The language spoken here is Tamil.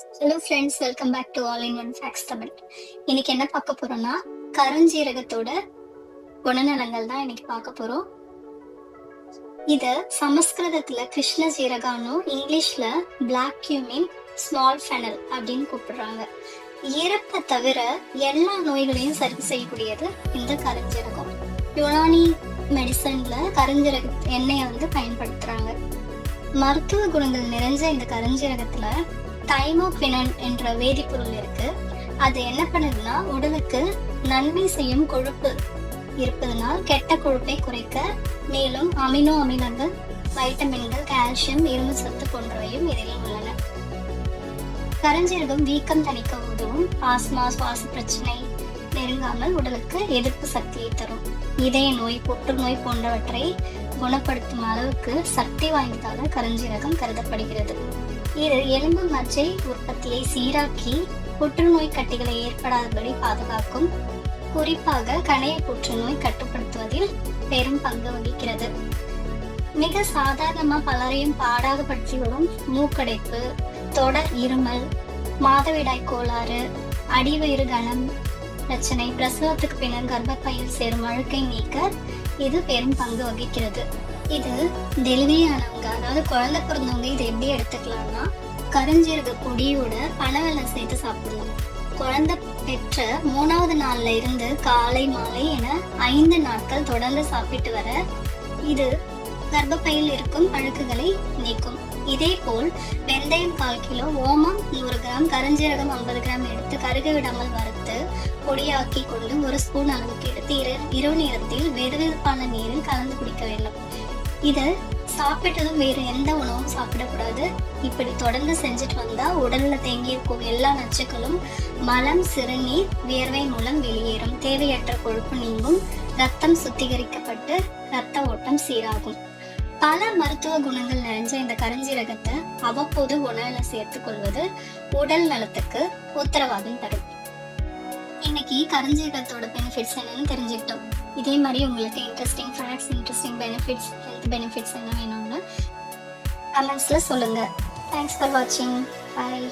Hello friends welcome back to all in one facts Tamil இன்னைக்கு என்ன பார்க்க போறோம்னா கருஞ்சீரகத்தோட குணநலங்கள் தான் இன்னைக்கு பார்க்க போறோம். இத சமஸ்கிருதத்துல கிருஷ்ண ஜீரகானும் இங்கிலீஷ்ல பிளாக் கியூமின் ஸ்மால் ஃபெனல் அப்படின்னு கூப்பிடுறாங்க. இறப்பை தவிர எல்லா நோய்களையும் சரி செய்யக்கூடியது இந்த கருஞ்சீரகம். யுனானி மெடிசன்ல கருஞ்சீரக எண்ணெயை வந்து பயன்படுத்துறாங்க. மருத்துவ குணங்கள் நிறைஞ்ச இந்த கருஞ்சீரகத்துல தைமோபினன் என்ற வேதிப்பொருள் இருக்கு. அது என்ன பண்ணுதுன்னா உடலுக்கு நன்மை செய்யும் கொழுப்பு இருப்பதனால் கெட்ட கொழுப்பை குறைக்க மேலும் அமினோ அமிலங்கள் வைட்டமின்கள் கால்சியம் இரும்பு சத்து போன்றவையும் இதில் உள்ளன. கரஞ்சீரகம் வீக்கம் தணிக்க உதவும். ஆஸ்மா சுவாச பிரச்சனை நெருங்காமல் உடலுக்கு எதிர்ப்பு சக்தியை தரும். இதய நோய் புற்றுநோய் போன்றவற்றை குணப்படுத்தும் அளவுக்கு சக்தி வாய்ந்ததாக கரஞ்சீரகம் கருதப்படுகிறது. இது எலும்பு மச்சை உற்பத்தியை சீராக்கி புற்றுநோய் கட்டிகளை ஏற்படாதபடி பாதுகாக்கும். குறிப்பாக கணைய புற்றுநோய் கட்டுப்படுத்துவதில் பெரும் பங்கு வகிக்கிறது. மிக சாதாரணமா பலரையும் பாடாகப்படுத்தி வரும் மூக்கடைப்பு தொடர் இருமல் மாதவிடாய் கோளாறு அடிவயிறு கனம் பிரச்சனை பிரசவத்துக்கு பின்னர் கர்ப்பப்பையில் சேரும் அழுக்கை நீக்க இது பெரும் பங்கு வகிக்கிறது. இது டெலிவரி அதாவது குழந்தை பிறந்தவங்க இதை எப்படி எடுத்துக்கலாம்னா கருஞ்சீரக பொடியோட பனவெல்லம் சேர்த்து சாப்பிடலாம் குழந்தை பெற்ற மூணாவது நாள்ல இருந்து காலை மாலை என ஐந்து நாட்கள் தொடர்ந்து சாப்பிட்டு வர இது கர்ப்பப்பையில் இருக்கும் அழுக்குகளை நீக்கும். இதே போல் வெந்தயம் கால் கிலோ ஓமம் நூறு கிராம் கருஞ்சீரகம் ஐம்பது கிராம் எடுத்து கருக விடாமல் வறுத்து பொடியாக்கி கொண்டு ஒரு ஸ்பூன் அளவுக்கு எடுத்து இரவு நேரத்தில் வெதுவெதுப்பான நீரில் கலந்து குடிக்க வேண்டும். இதை சாப்பிட்டதும் வேறு எந்த உணவும் சாப்பிடக்கூடாது. இப்படி தொடர்ந்து செஞ்சுட்டு வந்தா உடல்ல தேங்கியிருக்கும் எல்லா நச்சுக்களும் மலம் சிறுநீர் வியர்வை மூலம் வெளியேறும். தேவையற்ற கொழுப்பு நீங்கும். ரத்தம் சுத்திகரிக்கப்பட்டு ரத்த ஓட்டம் சீராகும். பல மருத்துவ குணங்கள் நிறைஞ்ச இந்த கருஞ்சீரகத்தை அவ்வப்போது உணவுல சேர்த்துக் கொள்வது உடல் நலத்துக்கு உத்தரவாதம் தரும். இன்னைக்கு கருஞ்சீரகத்தோட பெனிஃபிட்ஸ் என்னன்னு தெரிஞ்சுக்கிட்டோம். இதே மாதிரி உங்களுக்கு interesting facts interesting benefits health benefits என்ன வேணும்னு கமெண்ட்ஸில் சொல்லுங்கள் தேங்க்ஸ் ஃபார் வாட்சிங் பாய்